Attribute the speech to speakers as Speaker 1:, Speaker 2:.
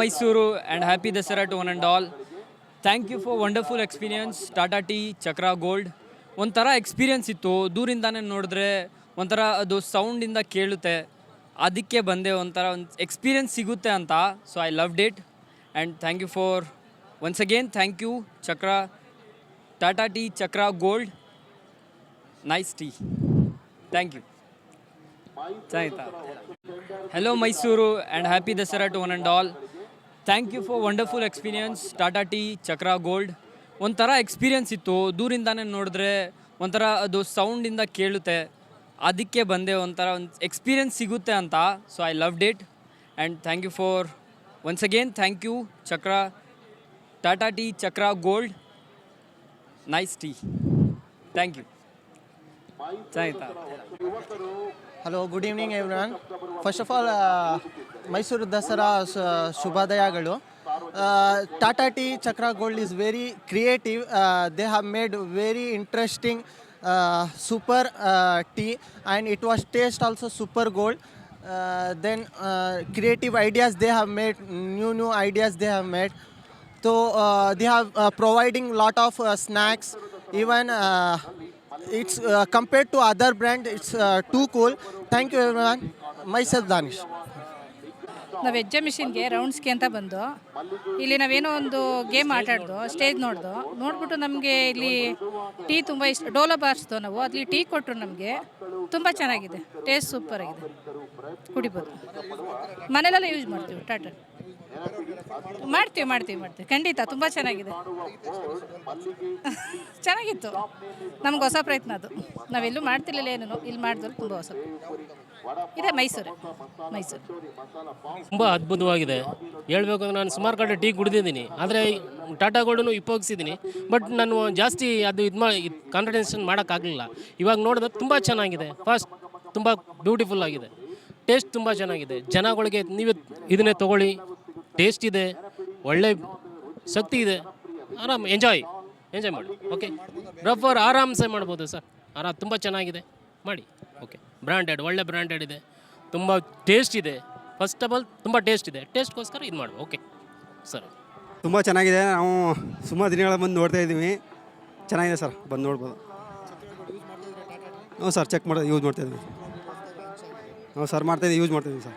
Speaker 1: Mysuru and happy Dasara to one and all thank you for wonderful experience Tata tea Chakra gold ಒಂಥರ experience ಇತ್ತು. ದೂರಿಂದಾನೇ ನೋಡಿದ್ರೆ ಒಂಥರ ಅದು ಸೌಂಡಿಂದ ಕೇಳುತ್ತೆ. ಅದಕ್ಕೆ ಬಂದೆ ಒಂಥರ ಒಂದು ಎಕ್ಸ್ಪೀರಿಯನ್ಸ್ ಸಿಗುತ್ತೆ ಅಂತ. So I loved it and thank you for once again thank you Chakra Tata tea Chakra gold nice tea thank you ಚೆನ್ನಾಗಿತ್ತಾ hello Mysuru and happy Dasara to one and all thank you for wonderful experience Tata tea Chakra gold ಒಂಥರ experience ಇತ್ತು. ದೂರಿಂದಾನೇ ನೋಡಿದ್ರೆ ಒಂಥರ ಅದು ಸೌಂಡಿಂದ ಕೇಳುತ್ತೆ. ಅದಕ್ಕೆ ಬಂದೆ ಒಂಥರ ಒಂದು ಎಕ್ಸ್ಪೀರಿಯನ್ಸ್ ಸಿಗುತ್ತೆ ಅಂತ. So I loved it and thank you for once again thank you Chakra Tata tea Chakra gold nice tea thank you ಚೆನ್ನಾಗಿತ್ತಾ.
Speaker 2: Hello good evening everyone first of all Mysuru Dasara ಶ- ಶುಭೋದಯಗಳು Tata tea Chakra gold is very creative they have made very interesting super tea and it was taste also super gold then creative ideas they have made new new ideas they have made So uh, they have uh, providing lot of it's uh, compared to other brand, it's uh, too cool. Thank you everyone. Myself Danish.
Speaker 3: ನಾವು ಎಕ್ಸಿಬಿಷನ್ಗೆ ರೌಂಡ್ಸ್ಗೆ ಅಂತ ಬಂದು ಇಲ್ಲಿ ನಾವೇನೋ ಒಂದು game ಆಟ stage ನೋಡ್ದು ನೋಡ್ಬಿಟ್ಟು ನಮಗೆ ಇಲ್ಲಿ ಟೀ ತುಂಬ ಇಷ್ಟ ಡೋಲೋ ಬಾರಿಸ್ದು ನಾವು ಅಲ್ಲಿ ಟೀ ಕೊಟ್ಟರು ನಮಗೆ ತುಂಬ ಚೆನ್ನಾಗಿದೆ ಟೇಸ್ಟ್ ಸೂಪರ್ ಆಗಿದೆ ಕುಡಿಬೋದು ಮನೇಲೆಲ್ಲ ಯೂಸ್ ಮಾಡ್ತೀವಿ ಟಾಟಾ ಮಾಡ್ತೀವಿ ಮಾಡ್ತೀವಿ ಮಾಡ್ತೀವಿ. ಖಂಡಿತ, ತುಂಬ ಚೆನ್ನಾಗಿದೆ. ಚೆನ್ನಾಗಿತ್ತು. ನಮ್ಗೆ ಹೊಸ ಪ್ರಯತ್ನ ಅದು. ನಾವೆಲ್ಲೂ ಮಾಡ್ತಿರ್ಲಿಲ್ಲ ಏನು ಇಲ್ಲಿ ಮಾಡಿದ್ರು ತುಂಬ ಹೊಸ. ಇದೆ ಮೈಸೂರು. ಮೈಸೂರು.
Speaker 4: ತುಂಬ ಅದ್ಭುತವಾಗಿದೆ. ಹೇಳ್ಬೇಕು ಅಂದ್ರೆ ನಾನು ಸುಮಾರು ಕಡೆ ಟೀ ಕುಡಿದಿದ್ದೀನಿ. ಆದರೆ ಟಾಟಾ ಗೋಲ್ಡನ್ನು ಉಪಯೋಗಿಸಿದ್ದೀನಿ. ಬಟ್ ನಾನು ಜಾಸ್ತಿ ಅದು ಇದು ಮಾ ಕಾನ್ಸಂಟ್ರೇಷನ್ ಮಾಡೋಕ್ಕಾಗಲಿಲ್ಲ. ಇವಾಗ ನೋಡಿದ್ರೆ ತುಂಬ ಚೆನ್ನಾಗಿದೆ. ಫಸ್ಟ್, ತುಂಬ ಬ್ಯೂಟಿಫುಲ್ ಆಗಿದೆ. ಟೇಸ್ಟ್ ತುಂಬ ಚೆನ್ನಾಗಿದೆ. ಜನಗಳಿಗೆ ನೀವು ಇದನ್ನೇ ತೊಗೊಳ್ಳಿ. ಟೇಸ್ಟ್ ಇದೆ, ಒಳ್ಳೆ ಶಕ್ತಿ ಇದೆ. ಆರಾಮ್ ಎಂಜಾಯ್ ಎಂಜಾಯ್ ಮಾಡಿ. ಓಕೆ ರಫರ್ ಆರಾಮ್ಸೆ ಮಾಡ್ಬೋದು ಸರ್. ಆರಾಮ್ ತುಂಬ ಚೆನ್ನಾಗಿದೆ. ಮಾಡಿ. ಓಕೆ ಬ್ರ್ಯಾಂಡೆಡ್ ಒಳ್ಳೆ ಬ್ರ್ಯಾಂಡೆಡ್ ಇದೆ. ತುಂಬ ಟೇಸ್ಟ್ ಇದೆ. ಫಸ್ಟ್ ಆಫ್ ಆಲ್ ತುಂಬ ಟೇಸ್ಟ್ ಇದೆ. ಟೇಸ್ಟ್ಗೋಸ್ಕರ ಇದು ಮಾಡ್ಬೋದು. ಓಕೆ ಸರ್
Speaker 5: ತುಂಬ ಚೆನ್ನಾಗಿದೆ. ನಾವು ಸುಮಾರು ದಿನಗಳ ಬಂದು ನೋಡ್ತಾ ಇದ್ದೀವಿ. ಚೆನ್ನಾಗಿದೆ ಸರ್. ಬಂದು ನೋಡ್ಬೋದು. ಹ್ಞೂ ಸರ್ ಚೆಕ್ ಮಾಡಿ. ಯೂಸ್ ಮಾಡ್ತಾಯಿದ್ದೀವಿ ಹ್ಞೂ ಸರ್, ಮಾಡ್ತಾ ಇದ್ದೀವಿ. ಯೂಸ್ ಮಾಡ್ತಾ ಇದ್ದೀವಿ, sir.